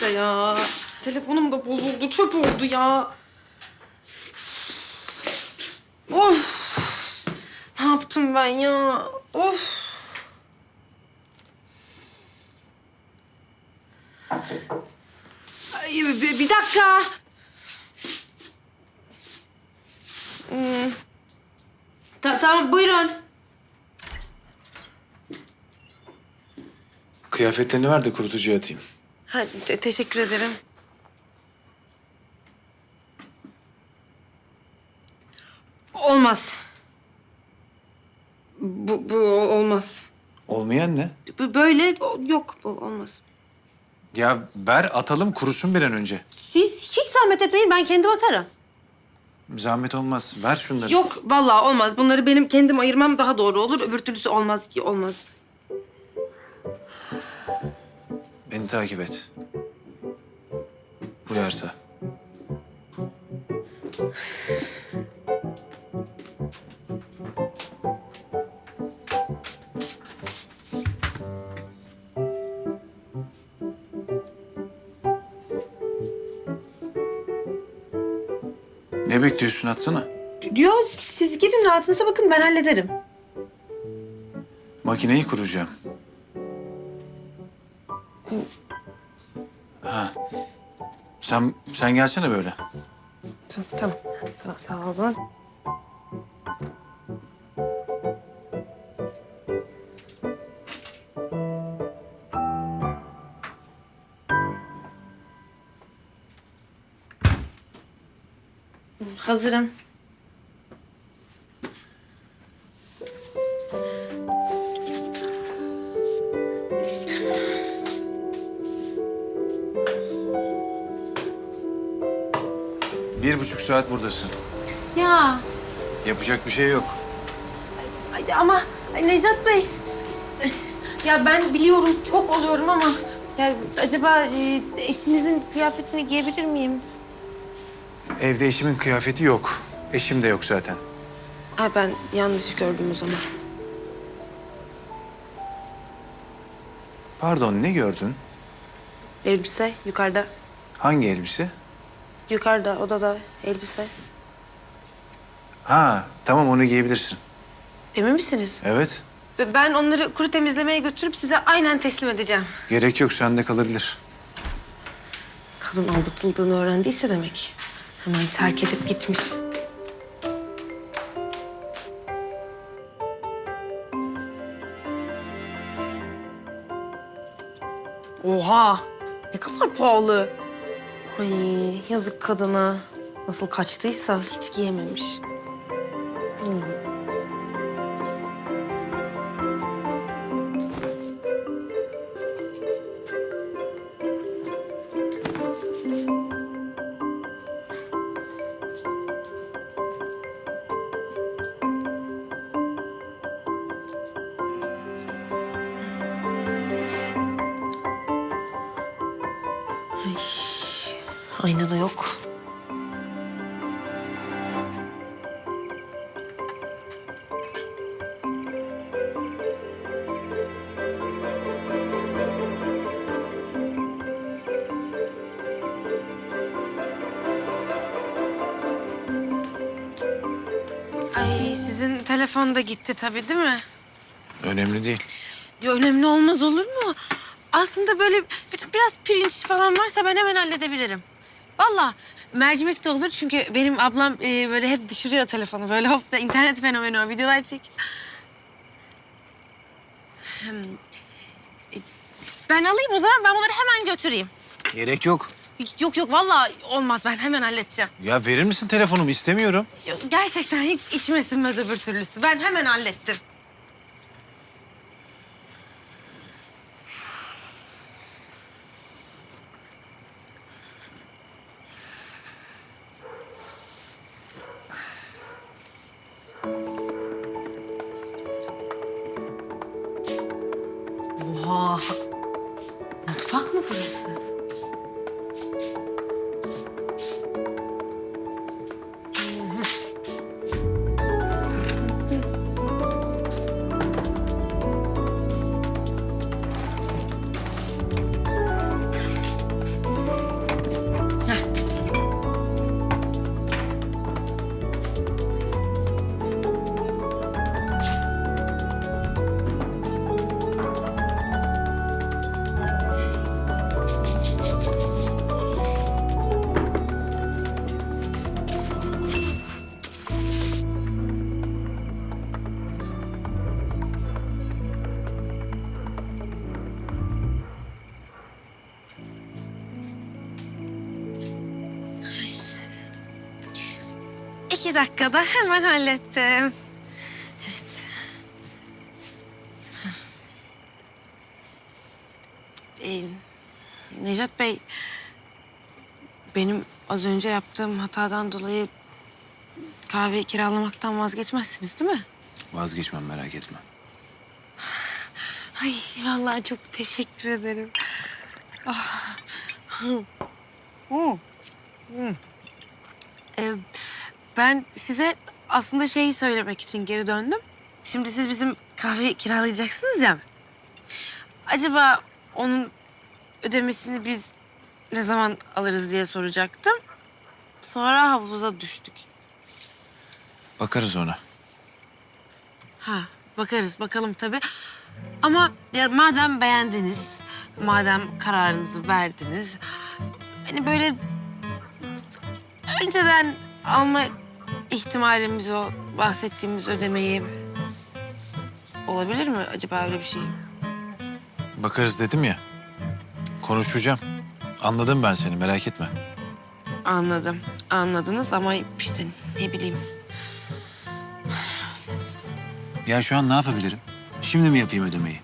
işte ya. Telefonum da bozuldu. Çöp oldu ya. Of. Ne yaptım ben ya? Of. Ay, bir, bir dakika. Hmm. Ta- tamam buyurun. Kıyafetlerini ver de kurutucuya atayım. Ha, te- teşekkür ederim. Olmaz. Bu, bu ol- olmaz. Olmayan ne? Bu böyle yok bu olmaz. Ya ver atalım kurusun bir an önce. Siz hiç zahmet etmeyin ben kendim atarım. Zahmet olmaz. Ver şunları. Yok vallahi olmaz. Bunları benim kendim ayırmam daha doğru olur. Öbür türlüsü olmaz ki olmaz. Beni takip et. Uyarsa. Ne bekliyorsun atsana. Diyor siz gidin rahatınıza bakın ben hallederim. Makineyi kuracağım. Ha. Sen sen gelsene böyle. Tamam. tamam. Sağ, sağ olun. Hazırım. Saat buradasın. Ya Yapacak bir şey yok. Ay, ama ay, Nejat Bey... Ya ben biliyorum çok oluyorum ama... Ya acaba e, eşinizin kıyafetini giyebilir miyim? Evde eşimin kıyafeti yok. Eşim de yok zaten. Ay ben yanlış gördüm o zaman. Pardon ne gördün? Elbise yukarıda. Hangi elbise? Yukarıda odada elbise. Ha tamam onu giyebilirsin. Emin misiniz? Evet. Ve Ben onları kuru temizlemeye götürüp size aynen teslim edeceğim. Gerek yok sende kalabilir. Kadın aldatıldığını öğrendiyse demek. Hemen terk edip gitmiş. Oha! Ne kadar pahalı. Ay yazık kadına. Nasıl kaçtıysa hiç giyememiş. Aynada yok. Ay sizin telefon da gitti tabii değil mi? Önemli değil. Ya önemli olmaz olur mu? Aslında böyle bir- biraz pirinç falan varsa ben hemen halledebilirim. Vallahi mercimek de olur çünkü benim ablam e, böyle hep düşürüyor telefonu. Böyle hop da internet fenomeni o videolar çek. E, Ben alayım o zaman ben bunları hemen götüreyim. Gerek yok. Yok yok vallahi olmaz ben hemen halledeceğim. Ya verir misin telefonumu istemiyorum. Yok, Gerçekten hiç içime sinmez öbür türlüsü. Ben hemen hallettim. Oha! Mutfak mı burası? İki dakikada hemen hallettim. Evet. Ee, Necat Bey, benim az önce yaptığım hatadan dolayı kahve kiralamaktan vazgeçmezsiniz değil mi? Vazgeçmem merak etme. Ay vallahi çok teşekkür ederim. Ah. Hı. Hı. Hı. Ee, ben size aslında şeyi söylemek için geri döndüm. Şimdi siz bizim kahve kiralayacaksınız ya. Acaba onun ödemesini biz ne zaman alırız diye soracaktım. Sonra havuza düştük. Bakarız ona. Ha, bakarız bakalım tabii. Ama ya madem beğendiniz, madem kararınızı verdiniz... ...hani böyle önceden alma ihtimalimiz o bahsettiğimiz ödemeyi... ...olabilir mi acaba öyle bir şey? Bakarız dedim ya. Konuşacağım. Anladım ben seni merak etme. Anladım, anladınız ama işte ne bileyim. Ya şu an ne yapabilirim? Şimdi mi yapayım ödemeyi?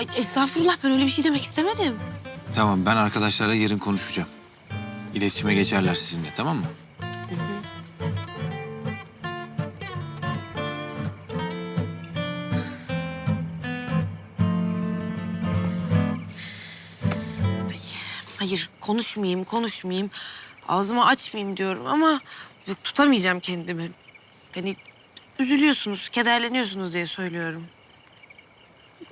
Ay, estağfurullah ben öyle bir şey demek istemedim. Tamam ben arkadaşlarla yarın konuşacağım. İletişime geçerler sizinle tamam mı? Hayır konuşmayayım, konuşmayayım. Ağzımı açmayayım diyorum ama yok tutamayacağım kendimi. Yani üzülüyorsunuz, kederleniyorsunuz diye söylüyorum.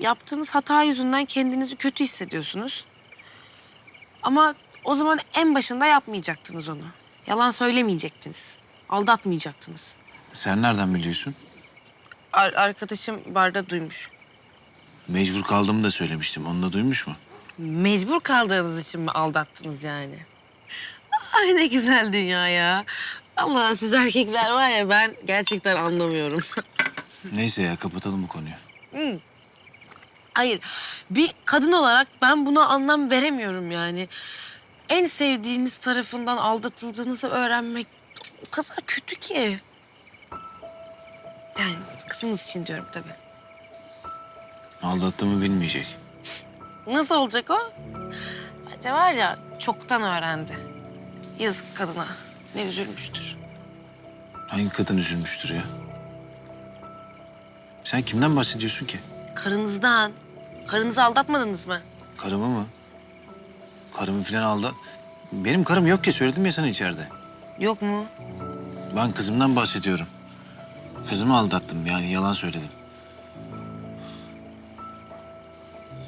Yaptığınız hata yüzünden kendinizi kötü hissediyorsunuz. Ama o zaman en başında yapmayacaktınız onu. Yalan söylemeyecektiniz. Aldatmayacaktınız. Sen nereden biliyorsun? Ar- arkadaşım barda duymuş. Mecbur kaldığımı da söylemiştim. Onu da duymuş mu? Mecbur kaldığınız için mi aldattınız yani? Ay ne güzel dünya ya. Allah siz erkekler var ya ben gerçekten anlamıyorum. Neyse ya kapatalım bu konuyu. Hayır bir kadın olarak ben buna anlam veremiyorum yani. En sevdiğiniz tarafından aldatıldığınızı öğrenmek o kadar kötü ki. Yani kızınız için diyorum tabii. Aldattığımı bilmeyecek. Nasıl olacak o? Bence var ya çoktan öğrendi. Yazık kadına. Ne üzülmüştür. Hangi kadın üzülmüştür ya? Sen kimden bahsediyorsun ki? Karınızdan. Karınızı aldatmadınız mı? Karımı mı? Karımı falan aldı. Benim karım yok ki söyledim ya sana içeride. Yok mu? Ben kızımdan bahsediyorum. Kızımı aldattım yani yalan söyledim.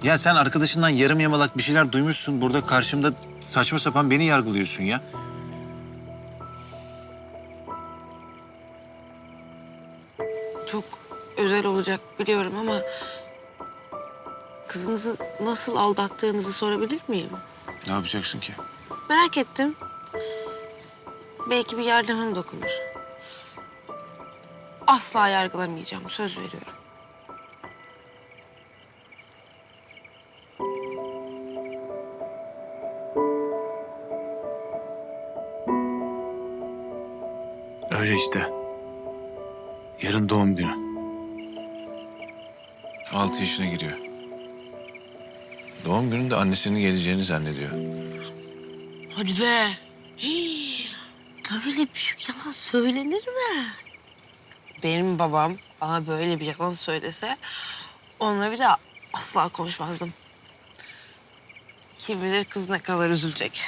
Ya sen arkadaşından yarım yamalak bir şeyler duymuşsun. Burada karşımda saçma sapan beni yargılıyorsun ya. Çok özel olacak biliyorum ama... ...kızınızı nasıl aldattığınızı sorabilir miyim? Ne yapacaksın ki? Merak ettim. Belki bir yardımım dokunur. Asla yargılamayacağım, söz veriyorum. İşte. Yarın doğum günü. Altı yaşına giriyor. Doğum gününde annesinin geleceğini zannediyor. Hadi be. Hii, böyle büyük yalan söylenir mi? Benim babam bana böyle bir yalan söylese... ...onunla bir daha asla konuşmazdım. Kim bilir kız ne kadar üzülecek.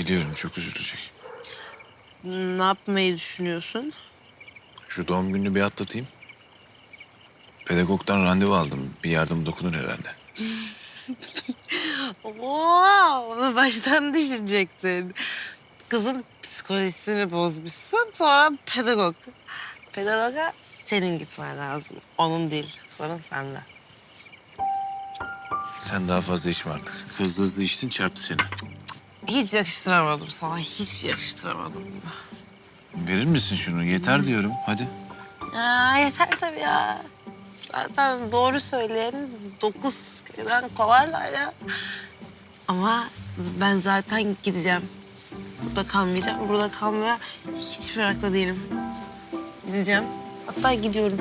Biliyorum çok üzülecek. Ne yapmayı düşünüyorsun? Şu doğum gününü bir atlatayım. Pedagogdan randevu aldım. Bir yardım dokunur herhalde. Oo, onu baştan düşünecektin. Kızın psikolojisini bozmuşsun sonra pedagog. Pedagoga senin gitmen lazım. Onun değil. Sorun sende. Sen daha fazla içme artık. Hızlı hızlı içtin çarptı seni. Hiç yakıştıramadım sana. Hiç yakıştıramadım. Verir misin şunu? Yeter diyorum. Hadi. Aa, yeter tabii ya. Zaten doğru söyleyen dokuz köyden kovarlar ya. Ama ben zaten gideceğim. burada kalmayacağım. Burada kalmaya hiç meraklı değilim. Gideceğim. Hatta gidiyorum.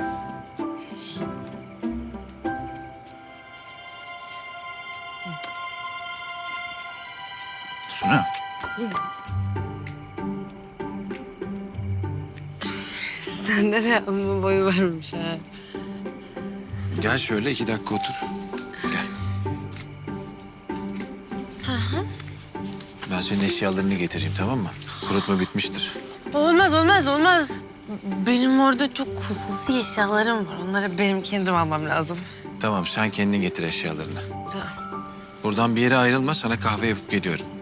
Sende de amma boyu varmış ha. Gel şöyle iki dakika otur. Gel. Ben senin eşyalarını getireyim tamam mı? Kurutma bitmiştir. Olmaz olmaz olmaz. Benim orada çok hususi eşyalarım var. Onları benim kendim almam lazım. Tamam sen kendin getir eşyalarını. Güzel. Buradan bir yere ayrılma sana kahve yapıp geliyorum. Tamam.